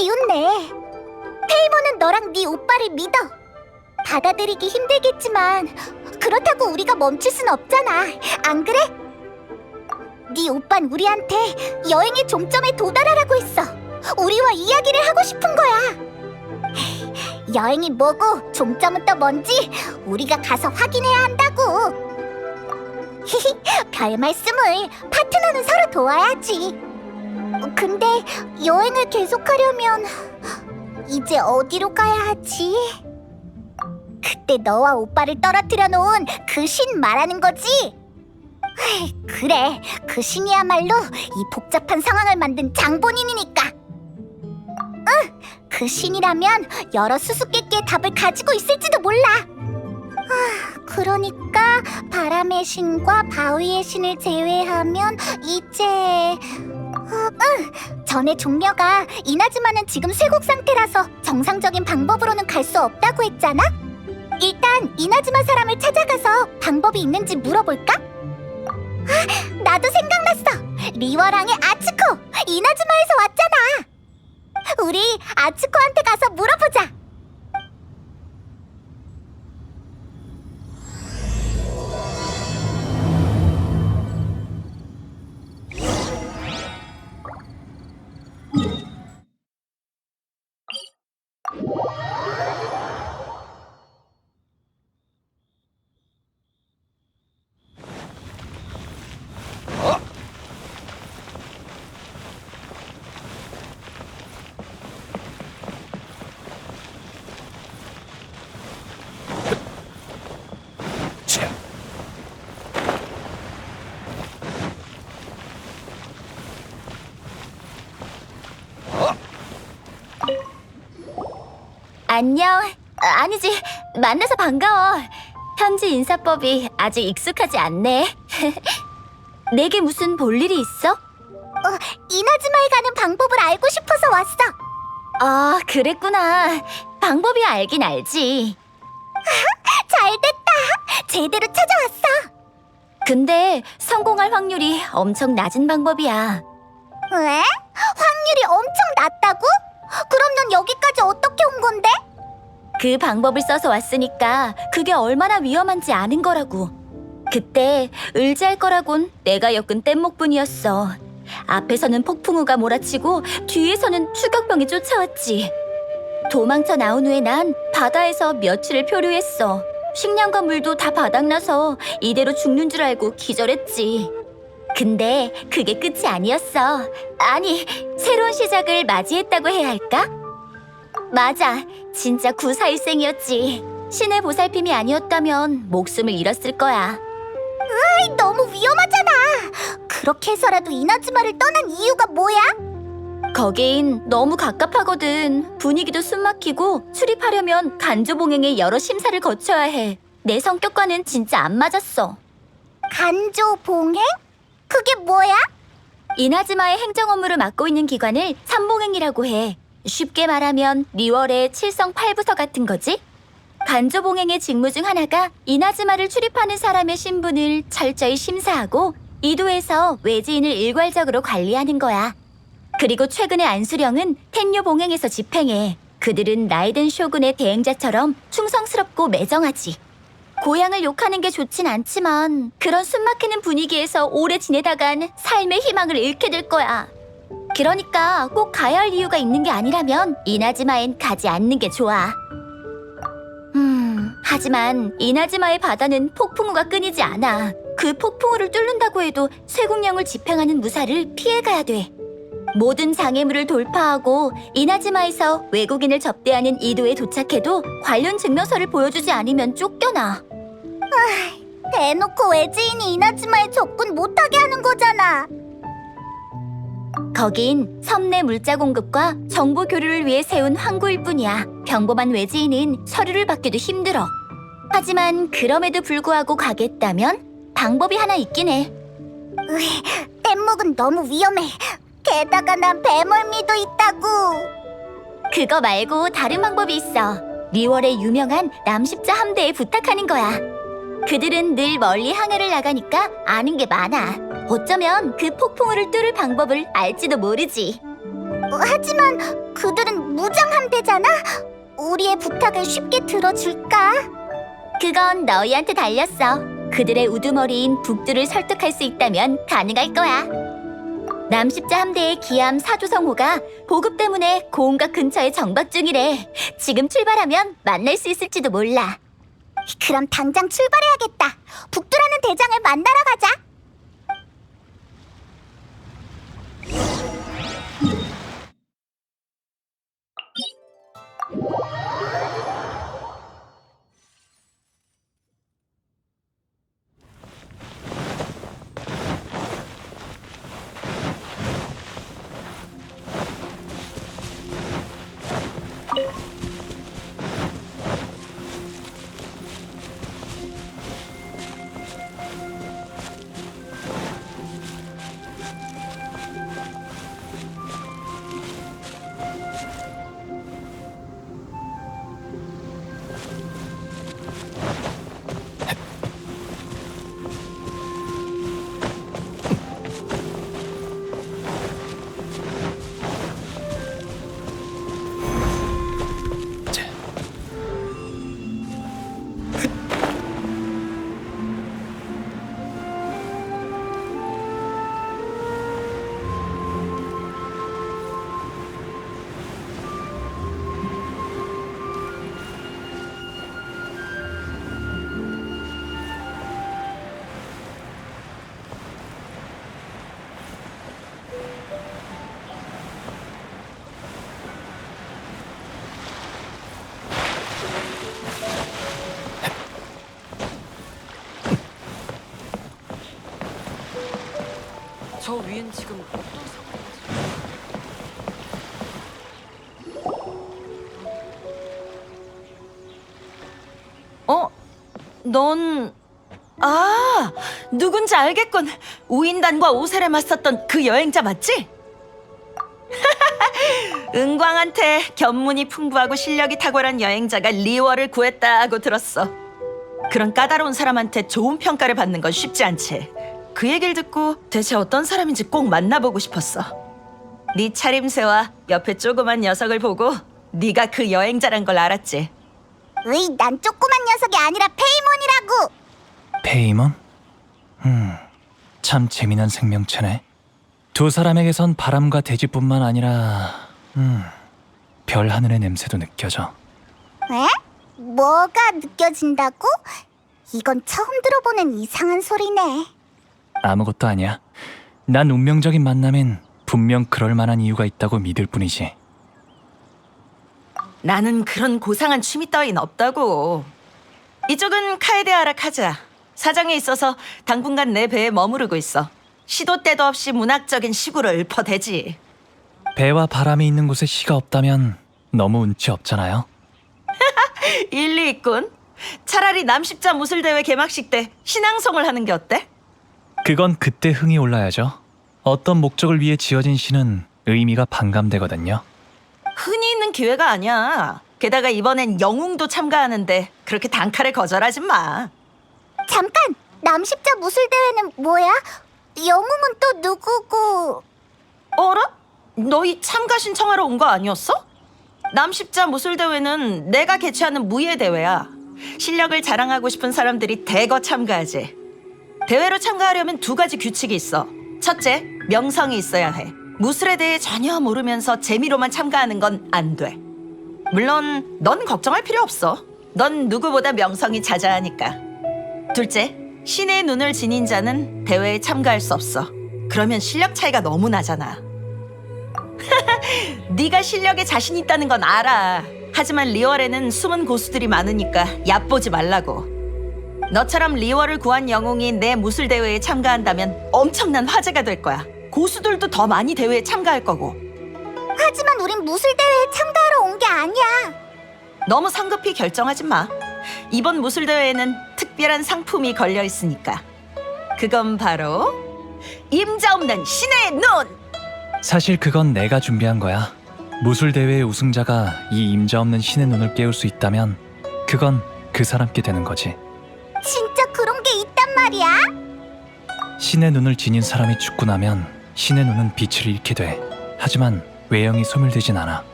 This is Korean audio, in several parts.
기운내. 페이머는 너랑 네 오빠를 믿어. 받아들이기 힘들겠지만 그렇다고 우리가 멈출 순 없잖아. 안 그래? 네 오빤 우리한테 여행의 종점에 도달하라고 했어. 우리와 이야기를 하고 싶은 거야. 여행이 뭐고 종점은 또 뭔지 우리가 가서 확인해야 한다고. 별 말씀을 파트너는 서로 도와야지. 근데 여행을 계속하려면 이제 어디로 가야 하지? 그때 너와 오빠를 떨어뜨려 놓은 그 신 말하는 거지? 그래, 그 신이야말로 이 복잡한 상황을 만든 장본인이니까. 응, 그 신이라면 여러 수수께끼의 답을 가지고 있을지도 몰라. 아, 그러니까 바람의 신과 바위의 신을 제외하면 이제 어, 응, 전에 종려가 이나즈마는 지금 쇠곡 상태라서 정상적인 방법으로는 갈 수 없다고 했잖아. 일단 이나즈마 사람을 찾아가서 방법이 있는지 물어볼까? 아, 나도 생각났어. 리워랑의 아츠코 이나즈마에서 왔잖아. 우리 아츠코한테 가서 물어보자. 안녕. 아, 아니지. 만나서 반가워. 현지 인사법이 아직 익숙하지 않네. 내게 무슨 볼 일이 있어? 어, 이나즈마에 가는 방법을 알고 싶어서 왔어. 아, 그랬구나. 방법이 알긴 알지. 잘 됐다. 제대로 찾아왔어. 근데 성공할 확률이 엄청 낮은 방법이야. 왜? 확률이 엄청 낮다고? 그럼 넌 여기까지 어떻게 온 건데? 그 방법을 써서 왔으니까 그게 얼마나 위험한지 아는 거라고. 그때 의지할 거라곤 내가 엮은 뗏목뿐이었어. 앞에서는 폭풍우가 몰아치고 뒤에서는 추격병이 쫓아왔지. 도망쳐 나온 후에 난 바다에서 며칠을 표류했어. 식량과 물도 다 바닥나서 이대로 죽는 줄 알고 기절했지. 근데 그게 끝이 아니었어. 아니, 새로운 시작을 맞이했다고 해야 할까? 맞아. 진짜 구사일생이었지. 신의 보살핌이 아니었다면 목숨을 잃었을 거야. 으이, 너무 위험하잖아. 그렇게 해서라도 이나즈마를 떠난 이유가 뭐야? 거긴 너무 갑갑하거든. 분위기도 숨막히고 출입하려면 간조봉행의 여러 심사를 거쳐야 해. 내 성격과는 진짜 안 맞았어. 간조 봉행? 그게 뭐야? 이나즈마의 행정 업무를 맡고 있는 기관을 삼봉행이라고 해. 쉽게 말하면 리월의 칠성 팔부서 같은 거지? 간조봉행의 직무 중 하나가 이나즈마를 출입하는 사람의 신분을 철저히 심사하고 이도에서 외지인을 일괄적으로 관리하는 거야. 그리고 최근의 안수령은 텐요 봉행에서 집행해. 그들은 나이든 쇼군의 대행자처럼 충성스럽고 매정하지. 고향을 욕하는 게 좋진 않지만 그런 숨막히는 분위기에서 오래 지내다간 삶의 희망을 잃게 될 거야. 그러니까 꼭 가야 할 이유가 있는 게 아니라면 이나즈마엔 가지 않는 게 좋아. 음, 하지만 이나즈마의 바다는 폭풍우가 끊이지 않아. 그 폭풍우를 뚫는다고 해도 쇠국령을 집행하는 무사를 피해가야 돼. 모든 장애물을 돌파하고 이나즈마에서 외국인을 접대하는 이도에 도착해도 관련 증명서를 보여주지 않으면 쫓겨나. 대놓고 외지인이 이나즈마에 접근 못하게 하는 거잖아. 거긴 섬내 물자 공급과 정보 교류를 위해 세운 항구일 뿐이야. 평범한 외지인은 서류를 받기도 힘들어. 하지만 그럼에도 불구하고 가겠다면 방법이 하나 있긴 해. 뗏목은 너무 위험해. 게다가 난 배멀미도 있다고. 그거 말고 다른 방법이 있어. 리월의 유명한 남십자 함대에 부탁하는 거야. 그들은 늘 멀리 항해를 나가니까 아는 게 많아. 어쩌면 그 폭풍우를 뚫을 방법을 알지도 모르지. 하지만 그들은 무장 함대잖아. 우리의 부탁을 쉽게 들어줄까? 그건 너희한테 달렸어. 그들의 우두머리인 북두를 설득할 수 있다면 가능할 거야. 남십자 함대의 기함 사조성호가 보급 때문에 고운가 근처에 정박 중이래. 지금 출발하면 만날 수 있을지도 몰라. 그럼 당장 출발해야겠다. 북두라는 대장을 만나러 가자. 저 위엔 지금 어떤 상황이지? 어? 넌... 아, 누군지 알겠군. 우인단과 오셀에 맞섰던 그 여행자 맞지? 은광한테 견문이 풍부하고 실력이 탁월한 여행자가 리워를 구했다고 들었어. 그런 까다로운 사람한테 좋은 평가를 받는 건 쉽지 않지. 그 얘기를 듣고 대체 어떤 사람인지 꼭 만나보고 싶었어. 네 차림새와 옆에 조그만 녀석을 보고 네가 그 여행자란 걸 알았지. 으이, 난 조그만 녀석이 아니라 페이몬이라고. 페이몬? 음, 참 재미난 생명체네. 두 사람에게선 바람과 대지뿐만 아니라, 음, 별 하늘의 냄새도 느껴져. 에? 뭐가 느껴진다고? 이건 처음 들어보는 이상한 소리네. 아무것도 아니야. 난 운명적인 만남엔 분명 그럴 만한 이유가 있다고 믿을 뿐이지. 나는 그런 고상한 취미 따윈 없다고. 이쪽은 카에데아라 카자. 사정이 있어서 당분간 내 배에 머무르고 있어. 시도 때도 없이 문학적인 시구를 읊어대지. 배와 바람이 있는 곳에 시가 없다면 너무 운치 없잖아요. 일리 있군. 차라리 남십자 무술대회 개막식 때 신앙송을 하는 게 어때? 그건 그때 흥이 올라야죠. 어떤 목적을 위해 지어진 시는 의미가 반감되거든요. 흔히 있는 기회가 아니야. 게다가 이번엔 영웅도 참가하는데 그렇게 단칼에 거절하지 마. 잠깐! 남십자 무술대회는 뭐야? 영웅은 또 누구고? 어라? 너희 참가 신청하러 온 거 아니었어? 남십자 무술대회는 내가 개최하는 무예대회야. 실력을 자랑하고 싶은 사람들이 대거 참가하지. 대회로 참가하려면 두 가지 규칙이 있어. 첫째, 명성이 있어야 해. 무술에 대해 전혀 모르면서 재미로만 참가하는 건 안 돼. 물론 넌 걱정할 필요 없어. 넌 누구보다 명성이 자자하니까. 둘째, 신의 눈을 지닌 자는 대회에 참가할 수 없어. 그러면 실력 차이가 너무 나잖아. 네가 실력에 자신 있다는 건 알아. 하지만 리월에는 숨은 고수들이 많으니까 얕보지 말라고. 너처럼 리월을 구한 영웅이 내 무술 대회에 참가한다면 엄청난 화제가 될 거야. 고수들도 더 많이 대회에 참가할 거고. 하지만 우린 무술 대회에 참가하러 온 게 아니야. 너무 성급히 결정하지 마. 이번 무술 대회에는 특별한 상품이 걸려 있으니까. 그건 바로 임자 없는 신의 눈. 사실 그건 내가 준비한 거야. 무술 대회의 우승자가 이 임자 없는 신의 눈을 깨울 수 있다면 그건 그 사람께 되는 거지. 진짜 그런 게 있단 말이야? 신의 눈을 지닌 사람이 죽고 나면 신의 눈은 빛을 잃게 돼. 하지만 외형이 소멸되진 않아.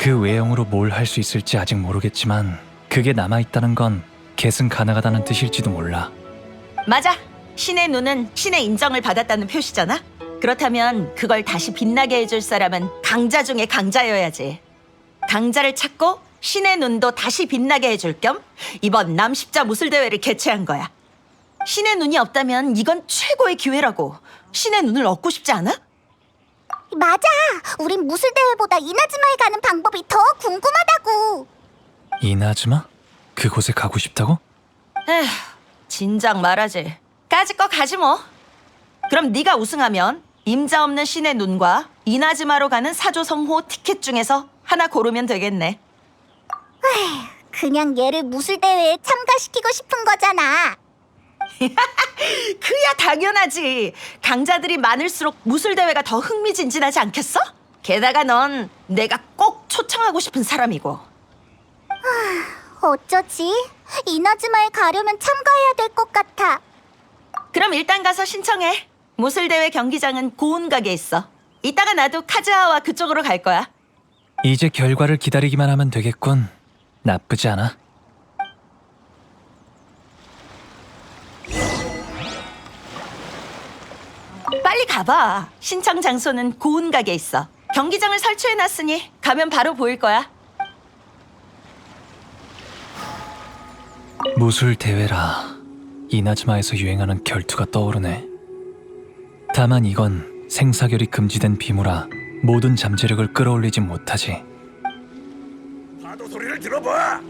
그 외형으로 뭘 할 수 있을지 아직 모르겠지만 그게 남아 있다는 건 계승 가능하다는 뜻일지도 몰라. 맞아. 신의 눈은 신의 인정을 받았다는 표시잖아. 그렇다면 그걸 다시 빛나게 해줄 사람은 강자 중에 강자여야지. 강자를 찾고 신의 눈도 다시 빛나게 해줄 겸 이번 남십자 무술 대회를 개최한 거야. 신의 눈이 없다면 이건 최고의 기회라고. 신의 눈을 얻고 싶지 않아? 맞아. 우린 무술 대회보다 이나즈마에 가는 방법이 더 궁금하다고. 이나즈마? 그곳에 가고 싶다고? 에휴, 진작 말하지. 까짓 거 가지 뭐. 그럼 네가 우승하면 임자 없는 신의 눈과 이나즈마로 가는 사조 성호 티켓 중에서 하나 고르면 되겠네. 그냥 얘를 무술 대회에 참가시키고 싶은 거잖아. 그야 당연하지. 강자들이 많을수록 무술 대회가 더 흥미진진하지 않겠어? 게다가 넌 내가 꼭 초청하고 싶은 사람이고. 어쩌지? 이나즈마에 가려면 참가해야 될 것 같아. 그럼 일단 가서 신청해. 무술 대회 경기장은 고운각에 있어. 이따가 나도 카즈하와 그쪽으로 갈 거야. 이제 결과를 기다리기만 하면 되겠군. 나쁘지 않아. 빨리 가봐. 신청 장소는 고운각에 있어. 경기장을 설치해놨으니 가면 바로 보일 거야. 무술 대회라 이나즈마에서 유행하는 결투가 떠오르네. 다만 이건 생사결이 금지된 비무라 모든 잠재력을 끌어올리지 못하지. 소리를 들어봐.